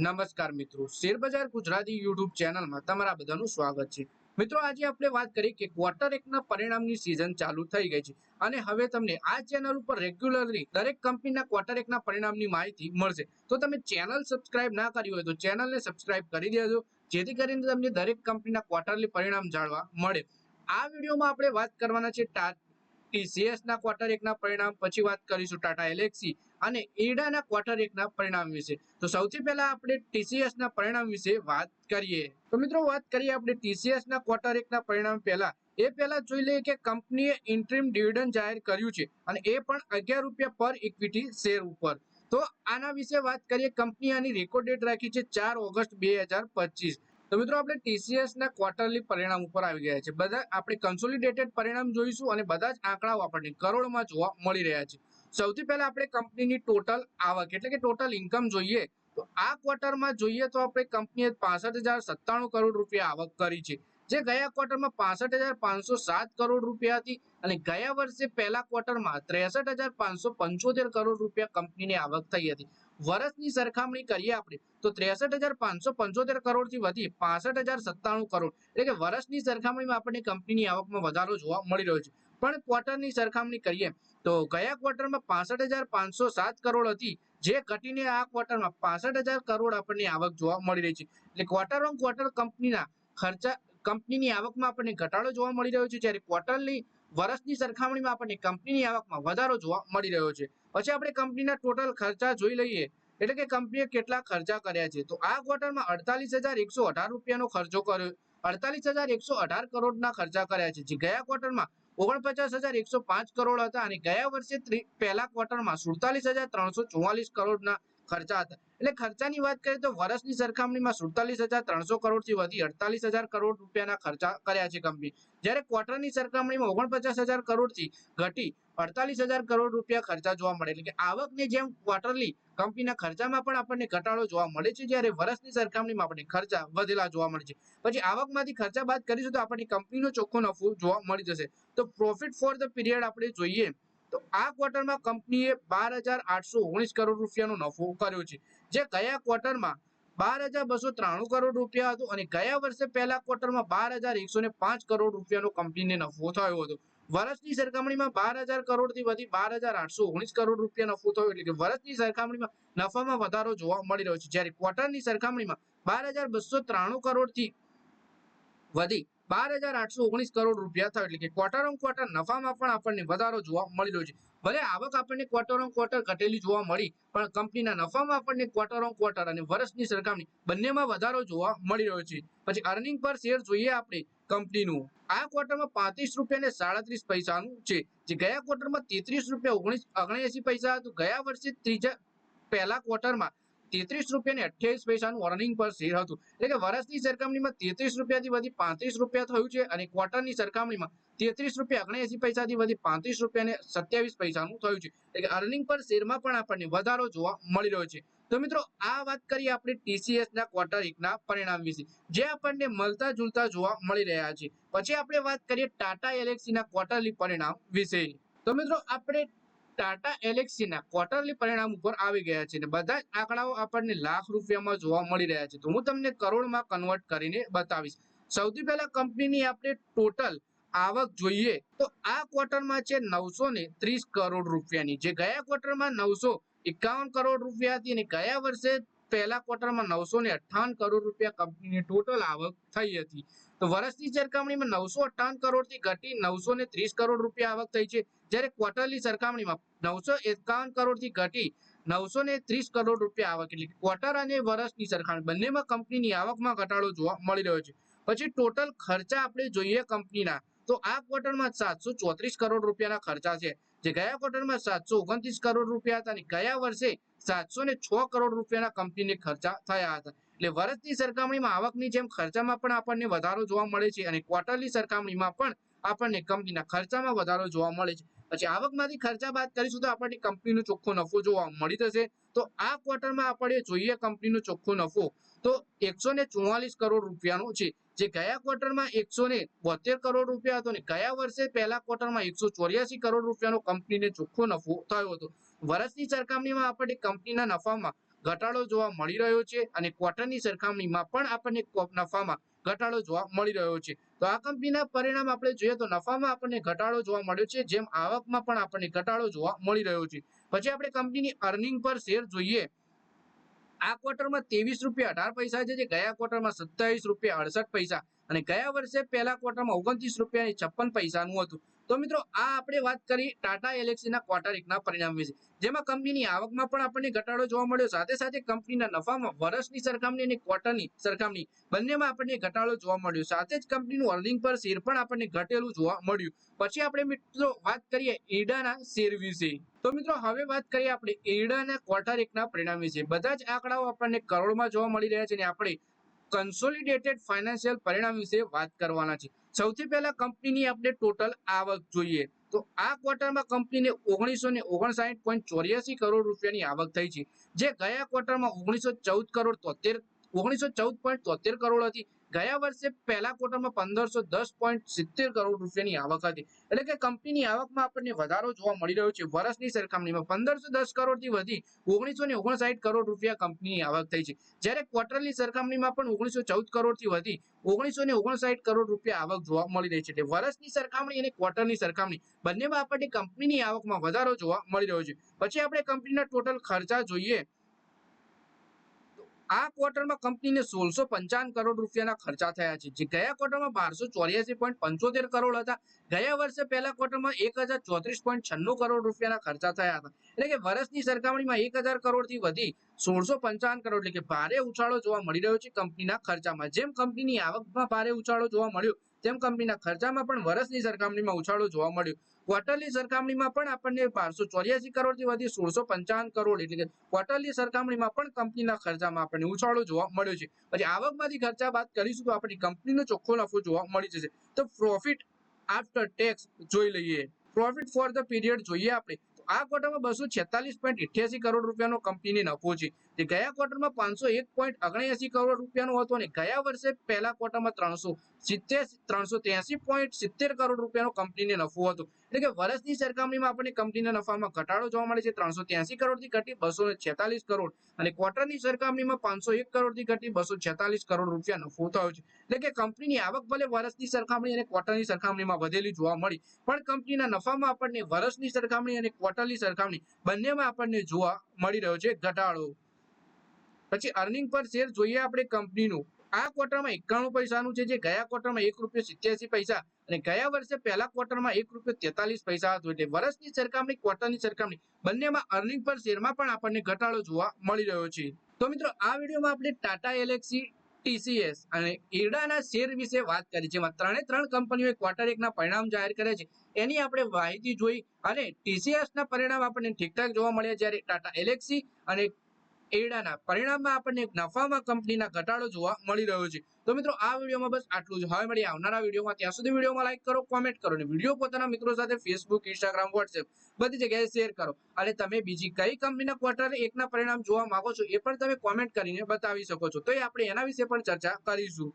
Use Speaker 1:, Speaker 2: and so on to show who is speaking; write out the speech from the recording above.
Speaker 1: નમસ્કાર મિત્રો. શેરબજાર ગુજરાતી યુટ્યુબ ચેનલમાં તમારા બધાનું સ્વાગત છે. મિત્રો, આજે આપણે વાત કરી કે ક્વાર્ટર એકના પરિણામની સિઝન ચાલુ થઈ ગઈ છે અને હવે તમને આ ચેનલ ઉપર રેગ્યુલરલી દરેક કંપનીના ક્વાર્ટર એકના પરિણામની માહિતી મળશે. તો તમે ચેનલ સબસ્ક્રાઇબ ના કરી હોય તો ચેનલને સબસ્ક્રાઇબ કરી દેજો, જેથી કરીને તમને દરેક કંપનીના ક્વાર્ટરલી પરિણામ જાણવા મળે. આ વિડીયોમાં આપણે વાત કરવાના છે ટીસીએસ ના ક્વાર્ટર એકના પરિણામ પછી વાત કરીશું ટાટા એલેક્સી અને ઈડાના ક્વાર્ટર એકના પરિણામ વિશે. તો સૌથી પહેલા આપણે ટીસીએસના પરિણામ વિશે વાત કરીએ. તો મિત્રો વાત કરીએ આપણે ટીસીએસના ક્વાર્ટર એકના પરિણામ પહેલા. એ પહેલા જોઈ લઈએ કે કંપનીએ ઇન્ટ્રીમ ડિવિડન્ડ જાહેર કર્યું છે અને એ પણ અગિયાર રૂપિયા પર ઇક્વિટી શેર ઉપર. તો આના વિશે વાત કરીએ. કંપની આની રેકોર્ડ ડેટ રાખી છે ચાર ઓગસ્ટ બે હજાર પચીસ. તો મિત્રો આપણે ટીસીએસ ના ક્વાર્ટરલી પરિણામ ઉપર આવી ગયા છે. બધા આપણે કન્સોલિડેટેડ પરિણામ જોઈશું અને બધા જ આંકડાઓ આપણને કરોડમાં જોવા મળી રહ્યા છે. સૌથી પહેલા આપણે કંપનીની ટોટલ આવક, એટલે કે ટોટલ ઇન્કમ જોઈએ, તો આ ક્વાર્ટરમાં જોઈએ તો આપણે કંપનીએ પાસઠ હજાર સત્તાણું કરોડ રૂપિયા આવક કરી છે. જે ગયા ક્વાર્ટરમાં પાસઠ હજાર પાંચસો સાત કરોડ રૂપિયા હતી અને ગયા વર્ષે પહેલા ક્વાર્ટરમાં ત્રેસઠ હજાર પાંચસો પંચોતેર કરોડ રૂપિયા કંપનીની આવક થઈ હતી. વર્ષની સરખામણી કરીએ આપણે, તો ત્રેસઠ હજાર પાંચસો પંચોતેર કરોડથી વધી પાસઠ હજાર સત્તાણું કરોડ. એટલે કે વર્ષની સરખામણીમાં આપણને કંપનીની આવકમાં વધારો જોવા મળી રહ્યો છે. પણ ક્વાર્ટરની સરખામણી કરીએ, તો ગયા ક્વાર્ટરમાં પાસઠ હજાર પાંચસો સાત કરોડ હતી. જે ઘટીને આ ક્વાર્ટરમાં પાસઠ હજાર કરોડ આપણને આવક જોવા મળી રહી છે. એટલે ક્વાર્ટર ઓન ક્વાર્ટર કંપનીના ખર્ચા, કંપનીની આવકમાં આપણને ઘટાડો જોવા મળી રહ્યો છે. જ્યારે ક્વાર્ટરની વર્ષની સરખામણીમાં આપણને કંપનીની આવકમાં વધારો જોવા મળી રહ્યો છે. પછી આપણે કંપનીના ટોટલ ખર્ચા જોઈ લઈએ. એટલે કે કંપનીએ કેટલા ખર્ચા કર્યા છે. તો આ ક્વાર્ટરમાં અડતાલીસ હજાર એકસો અઢાર રૂપિયાનો ખર્ચો કર્યો. અડતાલીસ હજાર એકસો અઢાર કરોડના ખર્ચા કર્યા છે. જે ગયા ક્વાર્ટરમાં ઓગણપચાસ હજાર એકસો પાંચ કરોડ હતા અને ગયા વર્ષે પહેલા ક્વાર્ટરમાં સુડતાલીસ હજાર ત્રણસો ચોવાલીસ કરોડના ખર્ચા હતા. એટલે ખર્ચાની વાત કરીએ તો વર્ષની સરખામણીમાં સુડતાલીસ હજાર ત્રણસો કરોડથી વધી અડતાલીસ હજાર કરોડ રૂપિયાના ખર્ચા કર્યા છે કંપની. જ્યારે ક્વાર્ટરની સરખામણીમાં ઓગણપચાસ હજાર કરોડથી ઘટી અડતાલીસ હજાર કરોડ રૂપિયા ખર્ચા જોવા મળે. એટલે કે આવકની જેમ ક્વાર્ટરલી કંપનીના ખર્ચામાં પણ આપણને ઘટાડો જોવા મળે છે. જ્યારે વર્ષની સરખામણીમાં આપણને ખર્ચા વધેલા જોવા મળે છે. પછી આવકમાંથી ખર્ચા બાદ કરીશું તો આપણને કંપનીનો ચોખ્ખો નફો જોવા મળી જશે. તો પ્રોફિટ ફોર ધ પીરિયડ આપણે જોઈએ આ ક્વાર્ટરમાં કંપનીએ બાર હજાર કરોડ રૂપિયાનો નફો કર્યો છે. જે ગયા ક્વાર્ટરમાં બાર હજાર બસો ત્રાણું કરોડ રૂપિયા હતું અને ગયા વર્ષે પહેલા ક્વાર્ટરમાં બાર હજાર એકસો ને પાંચ કરોડ રૂપિયાનો કંપનીને નફો થયો હતો. વર્ષની સરખામણીમાં બાર હજાર કરોડથી વધી બાર હજાર આઠસો ઓગણીસ કરોડ રૂપિયા નફો થયો એટલે કે વર્ષની સરખામણીમાં નફામાં વધારો જોવા મળી રહ્યો છે. જ્યારે ક્વાર્ટરની સરખામણીમાં બાર હજાર બસો ત્રાણું કરોડથી વધી બાર હજાર આઠસો ઓગણીસ કરોડ રૂપિયા થયો. એટલે કે ક્વાર્ટર ઓન ક્વાર્ટર નફામાં પણ આપણને વધારો જોવા મળી રહ્યો છે. ભલે આવક આપણને ક્વાર્ટર ઓન ક્વાર્ટર ઘટેલી જોવા મળી, પણ કંપનીના નફામાં આપણને ક્વાર્ટર ઓન ક્વાર્ટર અને વર્ષની સરખામણી બંનેમાં વધારો જોવા મળી રહ્યો છે. પછી અર્નિંગ પર શેર જોઈએ આપણે કંપનીનું. આ ક્વાર્ટરમાં પાંત્રીસ રૂપિયા ને સાડત્રીસ પૈસાનું છે. જે ગયા ક્વાર્ટરમાં તેત્રીસ રૂપિયા ઓગણીસ, ઓગણએસી પૈસા હતું. ગયા વર્ષે ત્રીજા, પહેલા ક્વાર્ટરમાં તેત્રીસ રૂપિયા અઠ્યાવીસ પૈસાનું અર્નિંગ પર શેર હતું. એટલે કે વર્ષની સરખામણીમાં તેત્રીસ રૂપિયાથી વધી પાંત્રીસ રૂપિયા થયું છે અને ક્વાર્ટરની સરખામણીમાં તેત્રીસ રૂપિયા ઓગણએસી પૈસાથી વધી પાંત્રીસ રૂપિયા ને સત્યાવીસ પૈસાનું થયું છે. એટલે કે અર્નિંગ પર શેરમાં પણ આપણને વધારો જોવા મળી રહ્યો છે. તો મિત્રો, આ વાત કરીએ આપણે ટીસીએસના ક્વાર્ટર એકના પરિણામ વિશે. જે આપણને મળતા જુલતા જોવા મળી રહ્યા છે. પછી આપણે વાત કરીએ ટાટા એલેક્સીના ક્વાર્ટરલી પરિણામ વિશે. તો મિત્રો, આપણે ટાટા એલેક્સીના ક્વાર્ટરલી પરિણામ ઉપર આવી ગયા છે અને બધા આંકડાઓ આપણને લાખ રૂપિયામાં જોવા મળી રહ્યા છે. તો હું તમને કરોડમાં કન્વર્ટ કરીને બતાવીશ. સૌથી પહેલા કંપનીની આપણે ટોટલ આવક જોઈએ તો આ ક્વાર્ટરમાં છે નવસો ને ત્રીસ કરોડ રૂપિયાની. જે ગયા ક્વાર્ટરમાં નવસો એકાવન કરોડ રૂપિયા હતી અને ગયા વર્ષે પહેલા ક્વાર્ટરમાં નવસો ને અઠ્ઠાવન કરોડ રૂપિયા કંપનીની ટોટલ આવક થઈ હતી. તો વર્ષની સરખામણીમાં નવસો અઠ્ઠાવન કરોડથી ઘટી નવસો ને ત્રીસ કરોડ રૂપિયા આવક થઈ છે. જ્યારે ક્વાર્ટરની સરખામણીમાં નવસો એકાવન કરોડથી ઘટી નવસો ને ત્રીસ કરોડ રૂપિયા આવક એટલે ક્વાર્ટર અને વર્ષની સરખામણી બંનેમાં કંપનીની આવકમાં ઘટાડો જોવા મળી રહ્યો છે. પછી ટોટલ ખર્ચા આપણે જોઈએ કંપનીના. તો આ ક્વાર્ટરમાં સાતસો ચોત્રીસ કરોડ રૂપિયાના ખર્ચા છે. જે ગયા ક્વાર્ટરમાં સાતસો ઓગણત્રીસ કરોડ રૂપિયા હતા અને ગયા વર્ષે સાતસો ને છ કરોડ રૂપિયાના કંપનીને ખર્ચા થયા હતા. એટલે વર્ષની સરખામણીમાં આવકની જેમ ખર્ચામાં પણ આપણને વધારો જોવા મળે છે અને ક્વાર્ટરની સરખામણીમાં પણ આપણને કંપનીના ખર્ચામાં વધારો જોવા મળે છે. પછી આવકમાંથી ખર્ચા બાદ કરીશું તો આપણને કંપનીનો ચોખ્ખો નફો જોવા મળી જશે. તો આ ક્વાર્ટરમાં આપણે જોઈએ કંપનીનો ચોખ્ખો નફો તો એકસો કરોડ રૂપિયાનો છે. જે ગયા ક્વાર્ટરમાં એકસો ને બોતેર કરોડ રૂપિયા હતો ને ગયા વર્ષે પહેલા ક્વાર્ટરમાં એકસો ચોર્યાસી કરોડ રૂપિયાનો કંપનીને ચોખ્ખો નફો થયો હતો? વર્ષની સરખામણીમાં આપણને કંપનીના નફામાં ઘટાડો જોવા મળી રહ્યો છે અને ક્વાર્ટરની સરખામણીમાં પણ આપણને નફામાં ઘટાડો જોવા મળી રહ્યો છે. તો આ કંપનીના પરિણામ આપણે જોઈએ તો નફામાં આપણને ઘટાડો જોવા મળ્યો છે, જેમ આવકમાં પણ આપણને ઘટાડો જોવા મળી રહ્યો છે. પછી આપણે કંપનીની અર્નિંગ પર શેર જોઈએ. આ ક્વાર્ટરમાં ત્રેવીસ રૂપિયા અઢાર પૈસા છે જે ગયા ક્વાર્ટરમાં સત્તાવીસ રૂપિયા અડસઠ પૈસા. અને ગયા વર્ષે પહેલા ક્વાર્ટરમાં ઓગણત્રીસ રૂપિયા છપ્પન પૈસાનું હતું. તો મિત્રો, આ આપણે વાત કરી ટાટા એલેક્સીના ક્વાર્ટર એકના પરિણામ વિશે. જેમાં કંપનીની આવકમાં પણ આપણને ઘટાડો જોવા મળ્યો. સાથે સાથે કંપનીના નફામાં વર્ષની સરખામણી અને ક્વાર્ટરની સરખામણી બંનેમાં આપણને ઘટાડો જોવા મળ્યો. સાથે જ કંપનીનું અર્નિંગ પર શેર પણ આપણને ઘટેલું જોવા મળ્યું. પછી આપણે મિત્રો વાત કરીએ ઈડાના શેર વિશે. તો મિત્રો, હવે વાત કરીએ આપણે ઈડાના ક્વાર્ટર એકના પરિણામ વિશે. બધા જ આંકડાઓ આપણને કરોડમાં જોવા મળી રહ્યા છે અને આપણે કન્સોલિડેટેડ ફાઇનાન્શિયલ પરિણામ વિશે વાત કરવાના છે. સૌથી પહેલા કંપનીની આપણે ટોટલ આવક જોઈએ. તો આ ક્વાર્ટરમાં કંપનીને ઓગણીસો ને ઓગણસાઠ પોઈન્ટ ચોર્યાસી કરોડ રૂપિયાની આવક થઈ છે. જે ગયા ક્વાર્ટરમાં ઓગણીસો ચૌદ કરોડ તોતેર, ઓગણીસો ચૌદ પોઈન્ટ તોતેર કરોડ હતી. ગયા વર્ષે પહેલા ક્વાર્ટરમાં પંદરસો દસ પોઈન્ટ સિત્તેર કરોડ રૂપિયાની આવક હતી. એટલે કે કંપનીની આવકમાં આપણને વધારો જોવા મળી રહ્યો છે. વર્ષની સરખામણીમાં પંદરસો દસ કરોડથી વધી ઓગણીસો ને ઓગણસાઠ કરોડ રૂપિયા કંપનીની આવક થઈ છે. જ્યારે ક્વાર્ટરની સરખામણીમાં પણ ઓગણીસો ચૌદ કરોડથી વધી ઓગણીસો ને ઓગણસાઠ કરોડ રૂપિયા આવક જોવા મળી રહી છે. એટલે વર્ષની સરખામણી અને ક્વાર્ટરની સરખામણી બંનેમાં આપણને કંપનીની આવકમાં વધારો જોવા મળી રહ્યો છે. પછી આપણે કંપનીના ટોટલ ખર્ચા જોઈએ આ ક્વાર્ટરમાં કંપનીને સોળસો પંચાવન કરોડ રૂપિયાના ખર્ચા થયા છે. જે ગયા ક્વાર્ટરમાં બારસો ચોર્યાસી પોઈન્ટ પંચોતેર કરોડ હતા. ગયા વર્ષે પહેલા ક્વાર્ટરમાં એક હજાર ચોત્રીસ પોઈન્ટ છન્નું કરોડ રૂપિયાના ખર્ચા થયા હતા. એટલે કે વર્ષની સરખામણીમાં એક હજાર કરોડથી વધી સોળસો પંચાવન કરોડ. એટલે કે ભારે ઉછાળો જોવા મળી રહ્યો છે કંપનીના ખર્ચામાં. જેમ કંપનીની આવકમાં ભારે ઉછાળો જોવા મળ્યો તેમ કંપનીના ખર્ચામાં પણ વર્ષની સરખામણીમાં ઉછાળો જોવા મળ્યો. ક્વાર્ટરની સરખામણીમાં પણ આપણને બારસો ચોર્યાસી કરોડથી વધી સોળસો પંચાવન કરોડ એટલે કે ક્વાર્ટરની સરખામણીમાં પણ કંપનીના ખર્ચામાં આપણને ઉછાળો જોવા મળ્યો છે. પછી આવકમાંથી ખર્ચા બાદ કરીશું તો આપણી કંપનીનો ચોખ્ખો નફો જોવા મળી જશે. તો પ્રોફિટ આફ્ટર ટેક્સ જોઈ લઈએ. પ્રોફિટ ફોર ધ પીરિયડ જોઈએ આપણે. આ ક્વાર્ટરમાં બસો છેતાલીસ પોઈન્ટ ઇઠ્યાસી કરોડ રૂપિયાનો કંપનીને નફો છે. તે ગયા ક્વાર્ટરમાં પાંચસો એક પોઈન્ટ ઓગણએસી કરોડ રૂપિયાનો હતો અને ગયા વર્ષે પહેલા ક્વાર્ટરમાં ત્રણસો સિત્તેર, ત્રણસો ત્યાસી પોઈન્ટ સિત્તેર કરોડ રૂપિયાનો કંપનીને નફો હતો. એટલે કે વર્ષની સરખામણીમાં આપણને કંપનીના નફામાં ઘટાડો જોવા મળે છે. ત્રણસો ત્યાસી કરોડથી ઘટી બસો છેતાલીસ કરોડ. અને ક્વાર્ટરની સરખામણીમાં પાંચસો એક કરોડથી ઘટી બસો છેતાલીસ કરોડ રૂપિયા નફો થયો છે. એટલે કે કંપનીની આવક ભલે વર્ષની સરખામણી અને ક્વાર્ટરની સરખામણીમાં વધેલી જોવા મળી, પણ કંપનીના નફામાં આપણને વર્ષની સરખામણી અને ક્વાર્ટરની સરખામણી બંનેમાં આપણને જોવા મળી રહ્યો છે ઘટાડો. પછી અર્નિંગ પર શેર જોઈએ આપણે કંપનીનું. આ ક્વાર્ટરમાં એકાણું પૈસાનું છે જે ગયા ક્વાર્ટરમાં એક રૂપિયો સિત્યાસી પૈસા અને ગયા વર્ષે પહેલા ક્વાર્ટરમાં એક રૂપિયો તેતાલીસ પૈસા હતો એટલે વર્ષની સરખામણી ક્વાર્ટરની સરખામણી બંનેમાં અર્નિંગ પર શેરમાં પણ આપણને ઘટાડો જોવા મળી રહ્યો છે. તો મિત્રો, આ વિડીયોમાં આપણે ટાટા એલેક્સી ટીસીએસ અને ઈરડાના શેર વિશે વાત કરી, જેમાં ત્રણે ત્રણ કંપનીઓએ ક્વાર્ટર એકના પરિણામ જાહેર કર્યા છે. એની આપણે માહિતી જોઈ અને ટીસીએસના પરિણામ આપણને ઠીકઠાક જોવા મળ્યા જ્યારે ટાટા એલેક્સી અને એડાના પરિણામમાં આપણને નફામાં કંપનીના ઘટાડો જોવા મળી રહ્યો છે. તો મિત્રો, આ વિડીયોમાં બસ આટલું જ. હવે મળીએ આવનારા વિડીયોમાં. ત્યાં સુધી વિડીયોમાં લાઈક કરો કોમેન્ટ કરો અને વીડિયો પોતાના મિત્રો સાથે ફેસબુક ઇન્સ્ટાગ્રામ વોટ્સએપ બધી જગ્યાએ શેર કરો. અને તમે બીજી કઈ કંપનીના ક્વાર્ટર એકના પરિણામ જોવા માંગો છો એ પણ તમે કોમેન્ટ કરીને બતાવી શકો છો. તો એ આપણે એના વિશે પણ ચર્ચા કરીશું.